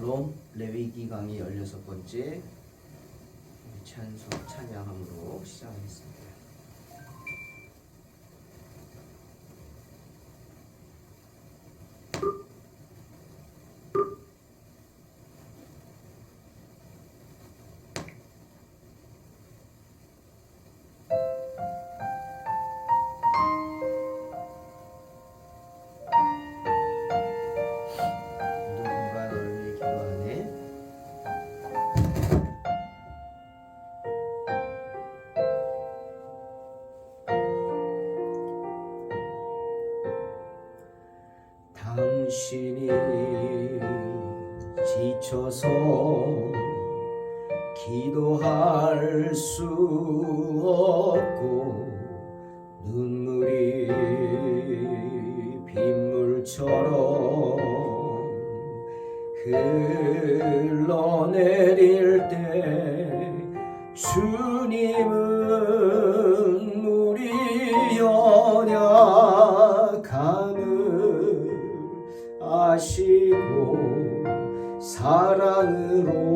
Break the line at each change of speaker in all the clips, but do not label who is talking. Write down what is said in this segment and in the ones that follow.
샬롬 레위기 강의 16번째 찬송 찬양함으로 시작하겠습니다. 기도할 수 없고 눈물이 빗물처럼 흘러내릴 때 주님은 우리 연약함을 아시고 사랑으로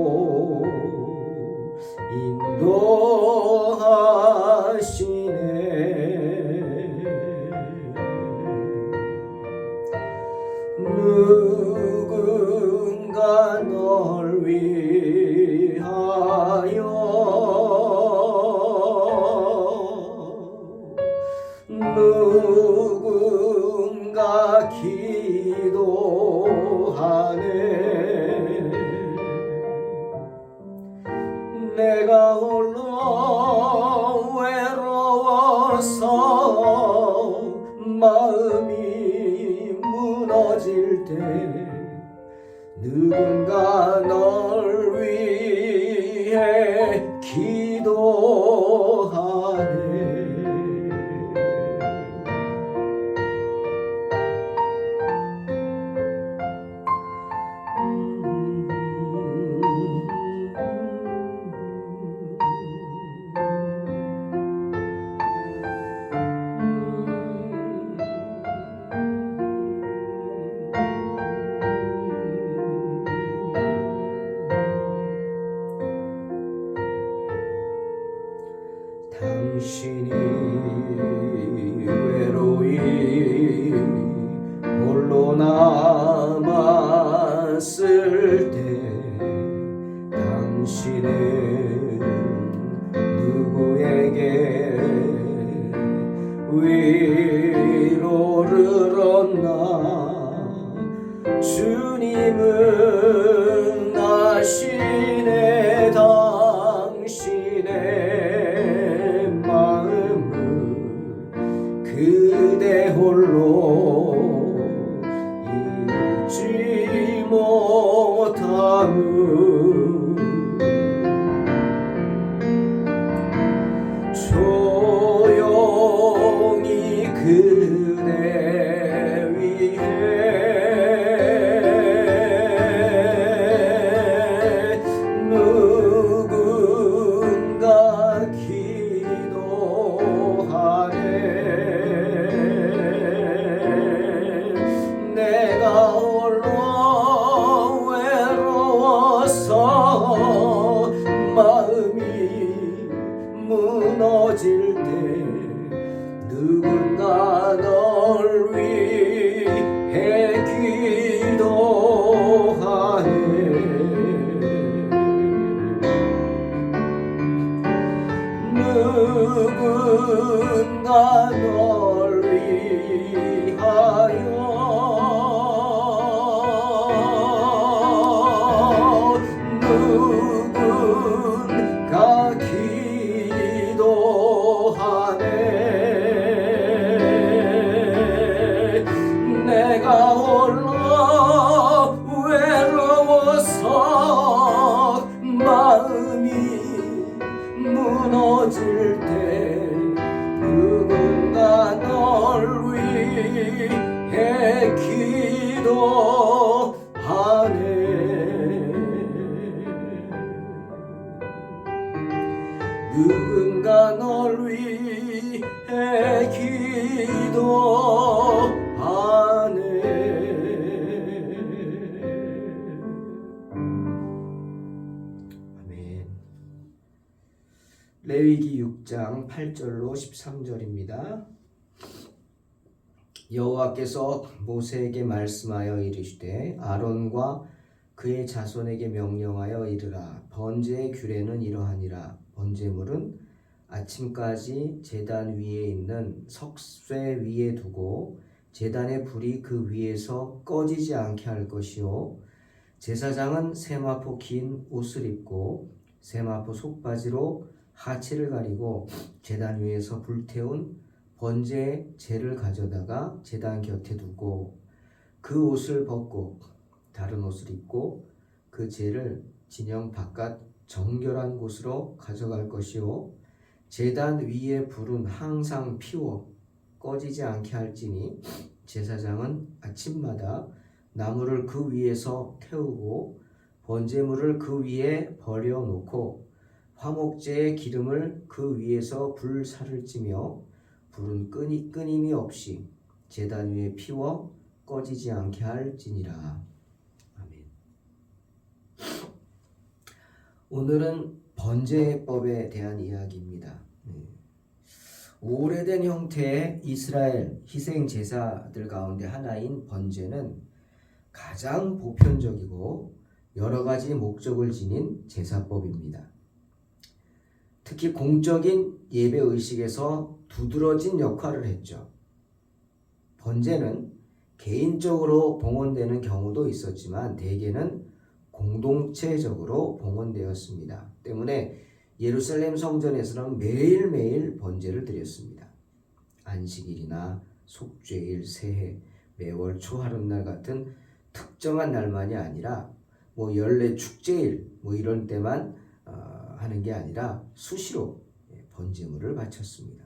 누 당신이 외로이 홀로 남았을 때 당신은 6장 8절로 13절입니다. 여호와께서 모세에게 말씀하여 이르시되 아론과 그의 자손에게 명령하여 이르라. 번제의 규례는 이러하니라. 번제물은 아침까지 제단 위에 있는 석쇠 위에 두고 제단의 불이 그 위에서 꺼지지 않게 할 것이요. 제사장은 세마포 긴 옷을 입고 세마포 속바지로 하체를 가리고 제단 위에서 불태운 번제의 재를 가져다가 제단 곁에 두고 그 옷을 벗고 다른 옷을 입고 그 재를 진영 바깥 정결한 곳으로 가져갈 것이요. 제단 위에 불은 항상 피워 꺼지지 않게 할지니 제사장은 아침마다 나무를 그 위에서 태우고 번제물을 그 위에 버려 놓고 화목제의 기름을 그 위에서 불살을 찌며 불은 끈이, 끊임이 없이 제단 위에 피워 꺼지지 않게 할지니라. 아멘. 오늘은 번제법에 대한 이야기입니다. 네. 오래된 형태의 이스라엘 희생 제사들 가운데 하나인 번제는 가장 보편적이고 여러 가지 목적을 지닌 제사법입니다. 특히 공적인 예배 의식에서 두드러진 역할을 했죠. 번제는 개인적으로 봉헌되는 경우도 있었지만 대개는 공동체적으로 봉헌되었습니다. 때문에 예루살렘 성전에서는 매일매일 번제를 드렸습니다. 안식일이나 속죄일, 새해, 매월 초하룻날 같은 특정한 날만이 아니라 뭐 연례 축제일 뭐 이런 때만 어, 하는 게 아니라 수시로 예, 번제물을 바쳤습니다.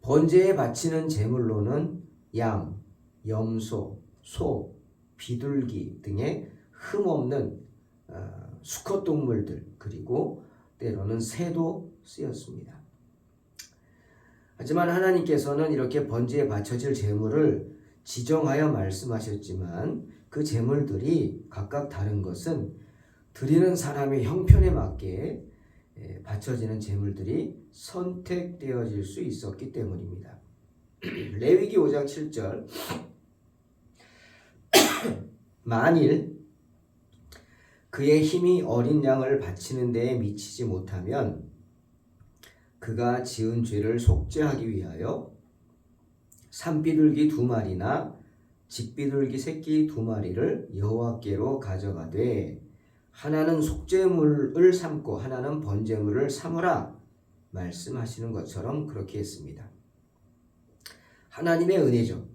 번제에 바치는 제물로는 양, 염소, 소, 비둘기 등의 흠없는 어, 수컷 동물들 그리고 때로는 새도 쓰였습니다. 하지만 하나님께서는 이렇게 번제에 바쳐질 제물을 지정하여 말씀하셨지만 그 제물들이 각각 다른 것은 드리는 사람의 형편에 맞게 예, 바쳐지는 제물들이 선택되어질 수 있었기 때문입니다. 레위기 5장 7절 만일 그의 힘이 어린 양을 바치는 데에 미치지 못하면 그가 지은 죄를 속죄하기 위하여 산비둘기 두 마리나 집비둘기 새끼 두 마리를 여호와께로 가져가되 하나는 속죄물을 삼고 하나는 번제물을 삼으라 말씀하시는 것처럼 그렇게 했습니다. 하나님의 은혜죠.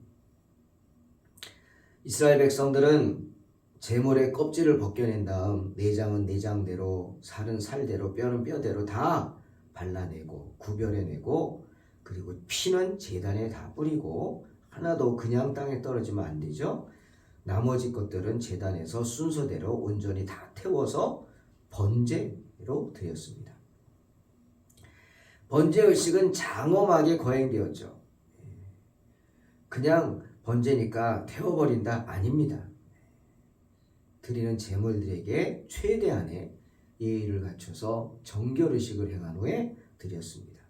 이스라엘 백성들은 제물의 껍질을 벗겨낸 다음 내장은 내장대로 살은 살대로 뼈는 뼈대로 다 발라내고 구별해내고 그리고 피는 제단에 다 뿌리고 하나도 그냥 땅에 떨어지면 안 되죠. 나머지 것들은 제단에서 순서대로 온전히 다 태워서 번제로 드렸습니다. 번제 의식은 장엄하게 거행되었죠. 그냥 번제니까 태워버린다 아닙니다. 드리는 제물들에게 최대한의 예의를 갖춰서 정결 의식을 행한 후에 드렸습니다.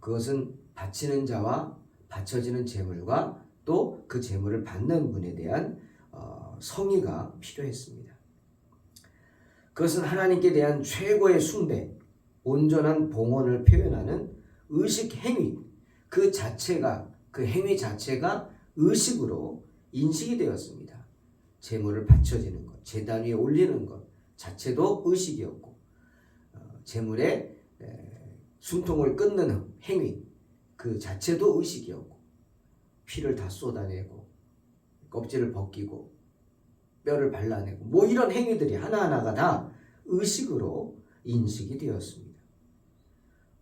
그것은 바치는 자와 바쳐지는 제물과 또그 제물을 받는 분에 대한 어, 성의가 필요했습니다. 그것은 하나님께 대한 최고의 숭배, 온전한 봉헌을 표현하는 의식 행위 그 자체가 그 행위 자체가 의식으로 인식이 되었습니다. 제물을 바쳐지는 것, 제단 위에 올리는 것 자체도 의식이었고 어, 제물의 숨통을 끊는 행위 그 자체도 의식이었고 피를 다 쏟아내고 껍질을 벗기고 뼈를 발라내고 뭐 이런 행위들이 하나하나가 다 의식으로 인식이 되었습니다.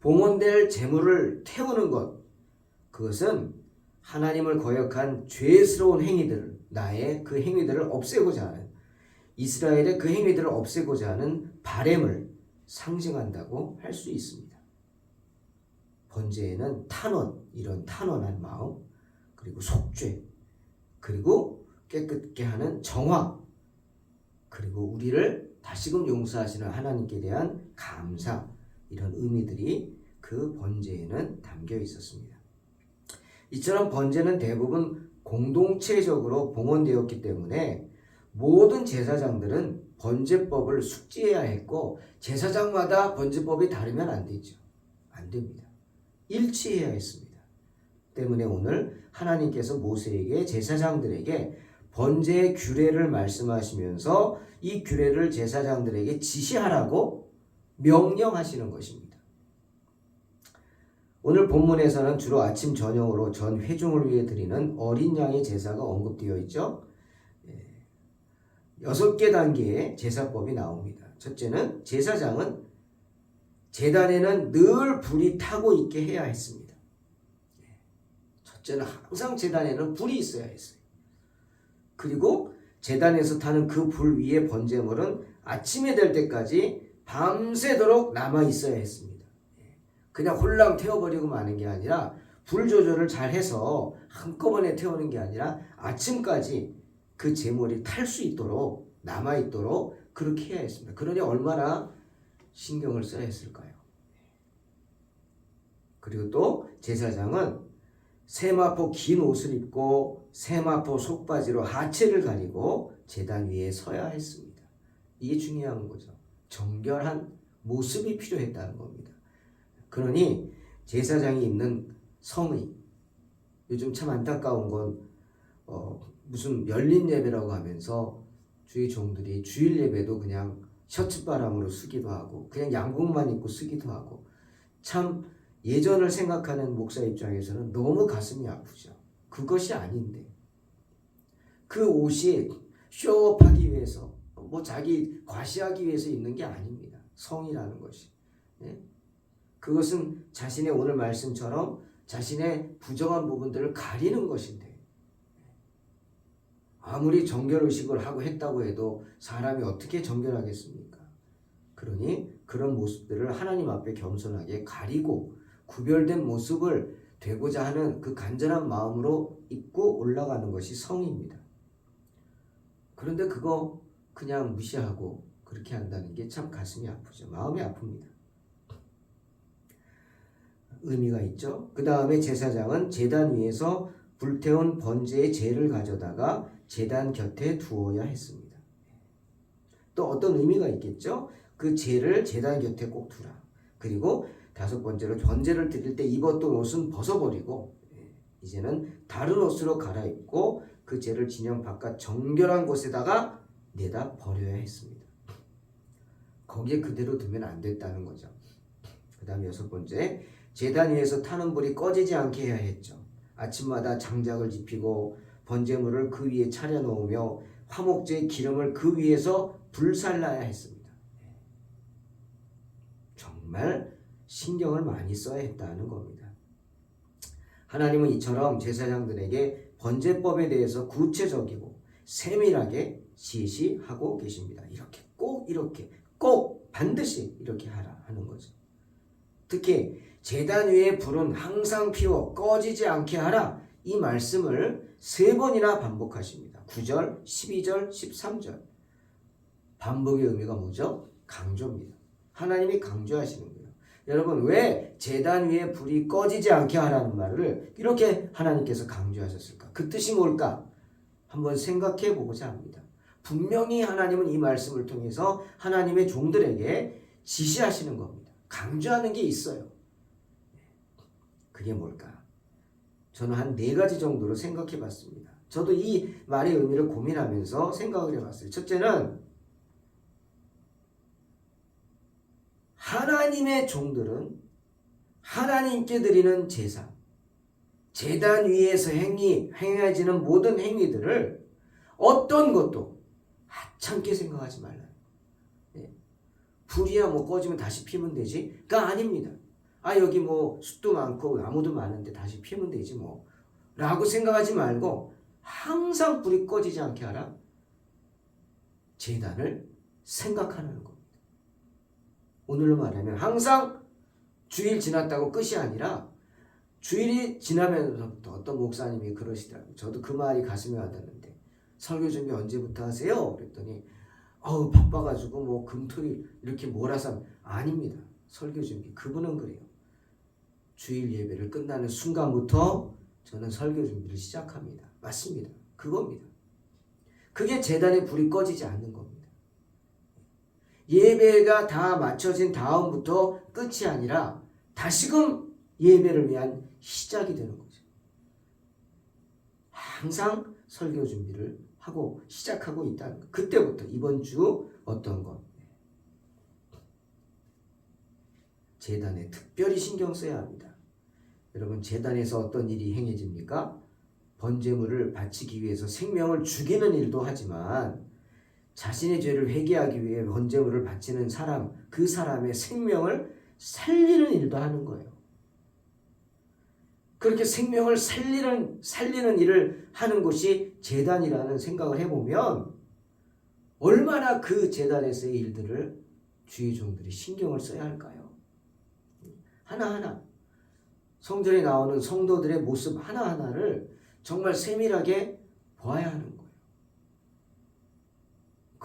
봉헌될 재물을 태우는 것 그것은 하나님을 거역한 죄스러운 행위들 나의 그 행위들을 없애고자 하는 이스라엘의 그 행위들을 없애고자 하는 바램을 상징한다고 할 수 있습니다. 번제에는 탄원 이런 탄원한 마음 그리고 속죄, 그리고 깨끗게 하는 정화, 그리고 우리를 다시금 용서하시는 하나님께 대한 감사, 이런 의미들이 그 번제에는 담겨 있었습니다. 이처럼 번제는 대부분 공동체적으로 봉헌되었기 때문에 모든 제사장들은 번제법을 숙지해야 했고 제사장마다 번제법이 다르면 안 되죠. 안 됩니다. 일치해야 했습니다. 때문에 오늘 하나님께서 모세에게 제사장들에게 번제의 규례를 말씀하시면서 이 규례를 제사장들에게 지시하라고 명령하시는 것입니다. 오늘 본문에서는 주로 아침 저녁으로 전 회중을 위해 드리는 어린 양의 제사가 언급되어 있죠. 예. 여섯 개 단계의 제사법이 나옵니다. 첫째는 제사장은 재단에는 늘 불이 타고 있게 해야 했습니다. 예. 첫째는 항상 재단에는 불이 있어야 했어요. 그리고 재단에서 타는 그 불 위에 번제물은 아침에 될 때까지 밤새도록 남아 있어야 했습니다. 예. 그냥 홀랑 태워버리고 마는 게 아니라 불 조절을 잘 해서 한꺼번에 태우는 게 아니라 아침까지 그 재물이 탈 수 있도록 남아 있도록 그렇게 해야 했습니다. 그러니 얼마나 신경을 써야 했을까요? 그리고 또 제사장은 세마포 긴 옷을 입고 세마포 속바지로 하체를 가리고 제단 위에 서야 했습니다. 이게 중요한 거죠. 정결한 모습이 필요했다는 겁니다. 그러니 제사장이 입는 성의 요즘 참 안타까운 건 어, 무슨 열린 예배라고 하면서 주의 종들이 주일 예배도 그냥 셔츠 바람으로 쓰기도 하고 그냥 양복만 입고 쓰기도 하고 참 예전을 생각하는 목사 입장에서는 너무 가슴이 아프죠. 그것이 아닌데 그 옷이 쇼업하기 위해서 뭐 자기 과시하기 위해서 입는 게 아닙니다. 성이라는 것이. 예? 그것은 자신의 오늘 말씀처럼 자신의 부정한 부분들을 가리는 것인데 아무리 정결 의식을 하고 했다고 해도 사람이 어떻게 정결하겠습니까? 그러니 그런 모습들을 하나님 앞에 겸손하게 가리고 구별된 모습을 되고자 하는 그 간절한 마음으로 입고 올라가는 것이 성입니다. 그런데 그거 그냥 무시하고 그렇게 한다는 게 참 가슴이 아프죠. 마음이 아픕니다. 의미가 있죠. 그 다음에 제사장은 제단 위에서 불태운 번제의 재를 가져다가 제단 곁에 두어야 했습니다. 또 어떤 의미가 있겠죠? 그 재를 제단 곁에 꼭 두라. 그리고 다섯 번째로 번제를 드릴 때 입었던 옷은 벗어버리고 예, 이제는 다른 옷으로 갈아입고 그 재를 진영 바깥 정결한 곳에다가 내다 버려야 했습니다. 거기에 그대로 두면 안 됐다는 거죠. 그 다음 여섯 번째 재단 위에서 타는 불이 꺼지지 않게 해야 했죠. 아침마다 장작을 지피고 번제물을 그 위에 차려 놓으며 화목제의 기름을 그 위에서 불살라야 했습니다. 정말 신경을 많이 써야 했다는 겁니다. 하나님은 이처럼 제사장들에게 번제법에 대해서 구체적이고 세밀하게 지시하고 계십니다. 이렇게 꼭 이렇게 꼭 반드시 이렇게 하라 하는 거죠. 특히 제단 위에 불은 항상 피워 꺼지지 않게 하라 이 말씀을 세 번이나 반복하십니다. 9절, 12절, 13절. 반복의 의미가 뭐죠? 강조입니다. 하나님이 강조하시는. 여러분 왜 제단 위에 불이 꺼지지 않게 하라는 말을 이렇게 하나님께서 강조하셨을까? 그 뜻이 뭘까? 한번 생각해 보고자 합니다. 분명히 하나님은 이 말씀을 통해서 하나님의 종들에게 지시하시는 겁니다. 강조하는 게 있어요. 그게 뭘까? 저는 한 네 가지 정도로 생각해 봤습니다. 저도 이 말의 의미를 고민하면서 생각을 해 봤어요. 첫째는 하나님의 종들은 하나님께 드리는 제사, 재단 위에서 행위, 행해지는 모든 행위들을 어떤 것도 하찮게 생각하지 말라. 네. 불이야 뭐 꺼지면 다시 피면 되지?가 아닙니다. 아 여기 뭐 숲도 많고 나무도 많은데 다시 피면 되지 뭐. 라고 생각하지 말고 항상 불이 꺼지지 않게 하라. 재단을 생각하는 겁니다. 오늘로 말하면 항상 주일 지났다고 끝이 아니라 주일이 지나면서부터 어떤 목사님이 그러시더라고요. 저도 그 말이 가슴에 와닿는데 설교 준비 언제부터 하세요? 그랬더니 어우 바빠가지고 뭐 금토일 이렇게 몰아서 아닙니다. 설교 준비. 그분은 그래요. 주일 예배를 끝나는 순간부터 저는 설교 준비를 시작합니다. 맞습니다. 그겁니다. 그게 재단의 불이 꺼지지 않는 겁니다. 예배가 다 마쳐진 다음부터 끝이 아니라 다시금 예배를 위한 시작이 되는 거죠. 항상 설교 준비를 하고 시작하고 있다는 거. 그때부터 이번 주 어떤 것 재단에 특별히 신경 써야 합니다. 여러분 재단에서 어떤 일이 행해집니까? 번제물을 바치기 위해서 생명을 죽이는 일도 하지만 자신의 죄를 회개하기 위해 번제물을 바치는 사람 그 사람의 생명을 살리는 일도 하는 거예요. 그렇게 생명을 살리는 살리는 일을 하는 곳이 재단이라는 생각을 해보면 얼마나 그 재단에서의 일들을 주의 종들이 신경을 써야 할까요? 하나하나 성전에 나오는 성도들의 모습 하나하나를 정말 세밀하게 보아야 하는 거예요.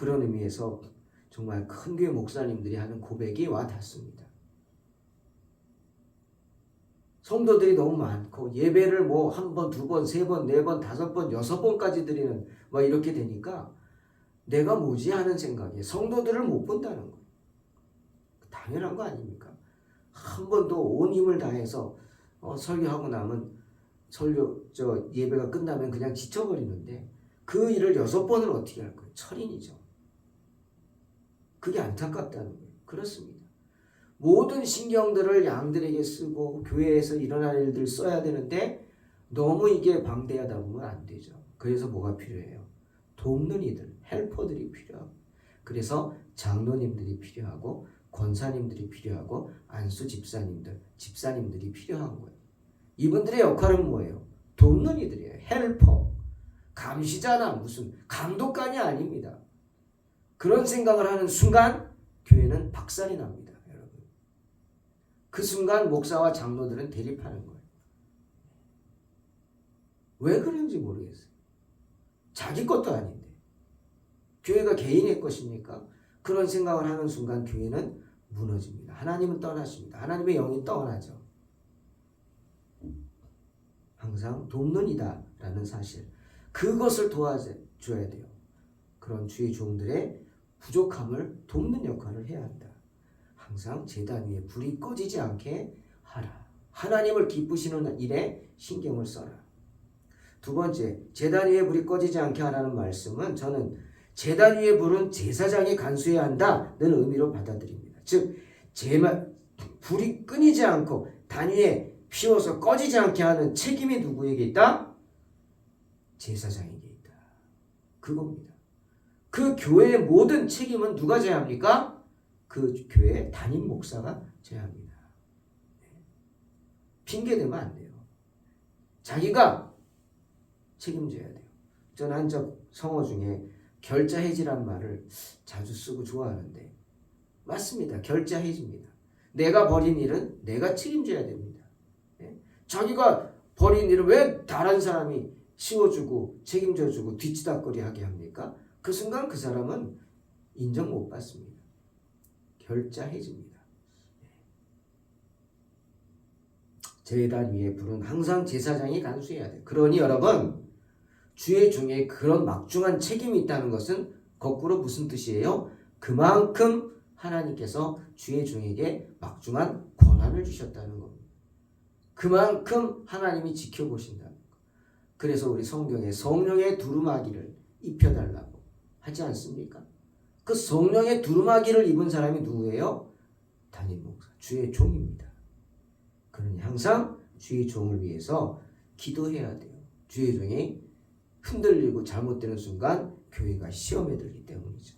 그런 의미에서 정말 큰 교회 목사님들이 하는 고백이 와 닿습니다. 성도들이 너무 많고 예배를 뭐 한 번, 두 번, 세 번, 네 번, 다섯 번, 여섯 번까지 드리는 막 이렇게 되니까 내가 뭐지 하는 생각에 성도들을 못 본다는 거예요. 당연한 거 아닙니까? 한 번도 온 힘을 다해서 어, 설교하고 나면 설교 저 예배가 끝나면 그냥 지쳐버리는데 그 일을 여섯 번을 어떻게 할 거예요? 철인이죠. 그게 안타깝다는 거예요. 그렇습니다. 모든 신경들을 양들에게 쓰고 교회에서 일어날 일들 써야 되는데 너무 이게 방대하다 보면 안 되죠. 그래서 뭐가 필요해요? 돕는 이들, 헬퍼들이 필요하고 그래서 장로님들이 필요하고 권사님들이 필요하고 안수 집사님들, 집사님들이 필요한 거예요. 이분들의 역할은 뭐예요? 돕는 이들이에요. 헬퍼. 감시자나 무슨 감독관이 아닙니다. 그런 생각을 하는 순간 교회는 박살이 납니다. 여러분. 그 순간 목사와 장로들은 대립하는 거예요. 왜 그런지 모르겠어요. 자기 것도 아닌데. 교회가 개인의 것입니까? 그런 생각을 하는 순간 교회는 무너집니다. 하나님은 떠나십니다. 하나님의 영이 떠나죠. 항상 돕는 이다라는 사실. 그것을 도와줘야 돼요. 그런 주의 종들의 부족함을 돕는 역할을 해야 한다. 항상 재단 위에 불이 꺼지지 않게 하라. 하나님을 기쁘시는 일에 신경을 써라. 두 번째, 재단 위에 불이 꺼지지 않게 하라는 말씀은 저는 재단 위에 불은 제사장이 간수해야 한다는 의미로 받아들입니다. 즉, 제말 불이 끊이지 않고 단위에 피워서 꺼지지 않게 하는 책임이 누구에게 있다? 제사장에게 있다. 그겁니다. 그 교회의 모든 책임은 누가 져야 합니까? 그 교회 담임 목사가 져야 합니다. 핑계 대면 안 돼요. 자기가 책임져야 돼요. 저는 한적 성어 중에 결자 해지란 말을 자주 쓰고 좋아하는데 맞습니다. 결자해집니다. 내가 벌인 일은 내가 책임져야 됩니다. 예? 자기가 벌인 일을 왜 다른 사람이 씌워주고 책임져주고 뒤치다거리하게 합니까? 그 순간 그 사람은 인정 못 받습니다. 결자해집니다. 제단 위에 불은 항상 제사장이 간수해야 돼. 그러니 여러분 주의 중에 그런 막중한 책임이 있다는 것은 거꾸로 무슨 뜻이에요? 그만큼 하나님께서 주의 종에게 막중한 권한을 주셨다는 겁니다. 그만큼 하나님이 지켜보신다는 것. 그래서 우리 성경에 성령의 두루마기를 입혀달라고 하지 않습니까? 그 성령의 두루마기를 입은 사람이 누구예요? 담임 목사, 주의 종입니다. 그러니 항상 주의 종을 위해서 기도해야 돼요. 주의 종이 흔들리고 잘못되는 순간 교회가 시험에 들기 때문이죠.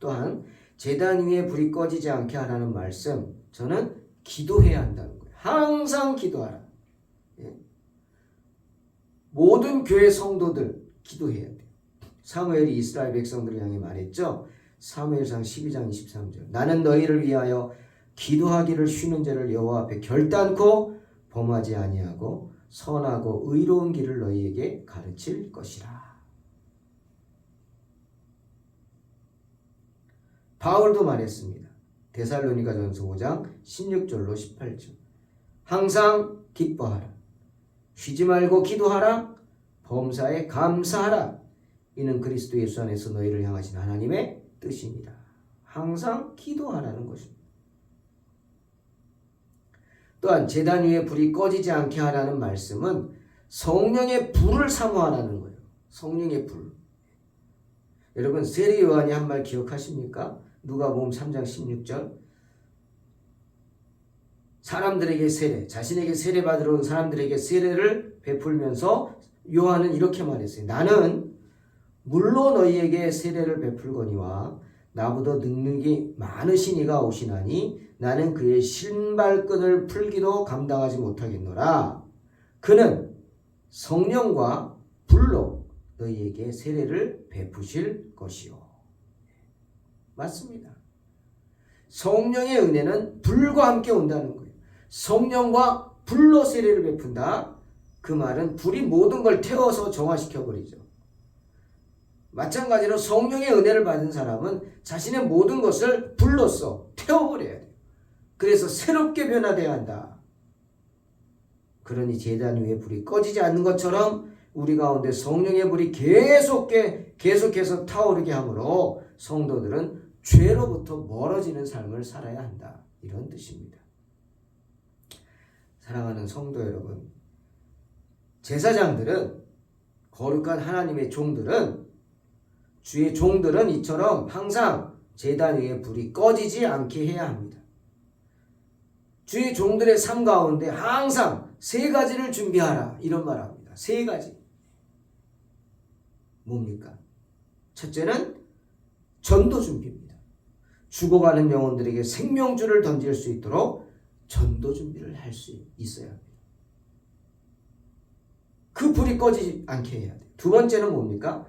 또한 재단 위에 불이 꺼지지 않게 하라는 말씀 저는 기도해야 한다는 거예요. 항상 기도하라. 예? 모든 교회 성도들 기도해야 돼요. 사무엘이 이스라엘 백성들을 향해 말했죠. 사무엘상 12장 23절 나는 너희를 위하여 기도하기를 쉬는 죄를 여호와 앞에 결단코 범하지 아니하고 선하고 의로운 길을 너희에게 가르칠 것이라. 바울도 말했습니다. 데살로니가 전서 5장 16절로 18절. 항상 기뻐하라. 쉬지 말고 기도하라. 범사에 감사하라. 이는 그리스도 예수 안에서 너희를 향하신 하나님의 뜻입니다. 항상 기도하라는 것입니다. 또한 제단 위에 불이 꺼지지 않게 하라는 말씀은 성령의 불을 사모하라는 거예요. 성령의 불. 여러분 세례 요한이 한 말 기억하십니까? 누가복음 3장 16절. 사람들에게 세례, 자신에게 세례 받으러 온 사람들에게 세례를 베풀면서 요한은 이렇게 말했어요. 나는 물로 너희에게 세례를 베풀거니와 나보다 능력이 많으신 이가 오시나니 나는 그의 신발끈을 풀기도 감당하지 못하겠노라. 그는 성령과 불로 너희에게 세례를 베푸실 것이요. 맞습니다. 성령의 은혜는 불과 함께 온다는 거예요. 성령과 불로 세례를 베푼다. 그 말은 불이 모든 걸 태워서 정화시켜 버리죠. 마찬가지로 성령의 은혜를 받은 사람은 자신의 모든 것을 불로써 태워버려야 돼요. 그래서 새롭게 변화돼야 한다. 그러니 제단 위에 불이 꺼지지 않는 것처럼 우리 가운데 성령의 불이 계속해 계속해서 타오르게 하므로 성도들은 죄로부터 멀어지는 삶을 살아야 한다. 이런 뜻입니다. 사랑하는 성도 여러분, 제사장들은 거룩한 하나님의 종들은 주의 종들은 이처럼 항상 제단 위에 불이 꺼지지 않게 해야 합니다. 주의 종들의 삶 가운데 항상 세 가지를 준비하라 이런 말 합니다. 세 가지. 뭡니까? 첫째는 전도 준비입니다. 죽어가는 영혼들에게 생명줄을 던질 수 있도록 전도 준비를 할 수 있어야 합니다. 그 불이 꺼지지 않게 해야 돼요. 두 번째는 뭡니까?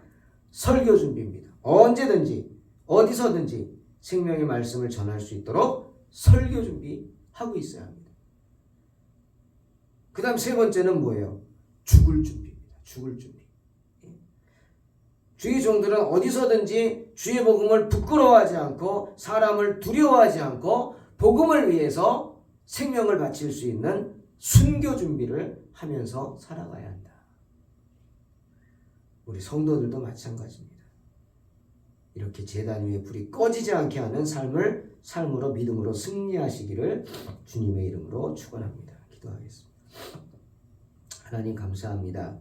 설교 준비입니다. 언제든지 어디서든지 생명의 말씀을 전할 수 있도록 설교 준비하고 있어야 합니다. 그 다음 세 번째는 뭐예요? 죽을 준비입니다. 죽을 준비. 예. 주의 종들은 어디서든지 주의 복음을 부끄러워하지 않고 사람을 두려워하지 않고 복음을 위해서 생명을 바칠 수 있는 순교 준비를 하면서 살아가야 한다. 우리 성도들도 마찬가지입니다. 이렇게 재단 위에 불이 꺼지지 않게 하는 삶을 삶으로 믿음으로 승리하시기를 주님의 이름으로 축원합니다. 기도하겠습니다. 하나님 감사합니다.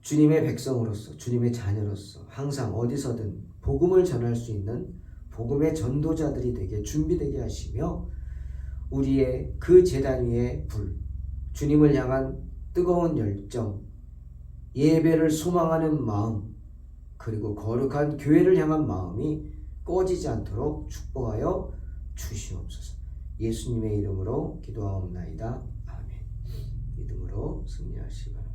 주님의 백성으로서 주님의 자녀로서 항상 어디서든 복음을 전할 수 있는 복음의 전도자들이 되게 준비되게 하시며 우리의 그 재단 위에 불 주님을 향한 뜨거운 열정 예배를 소망하는 마음 그리고 거룩한 교회를 향한 마음이 꺼지지 않도록 축복하여 주시옵소서. 예수님의 이름으로 기도하옵나이다. 아멘. 믿음으로 승리하시기 바랍니다.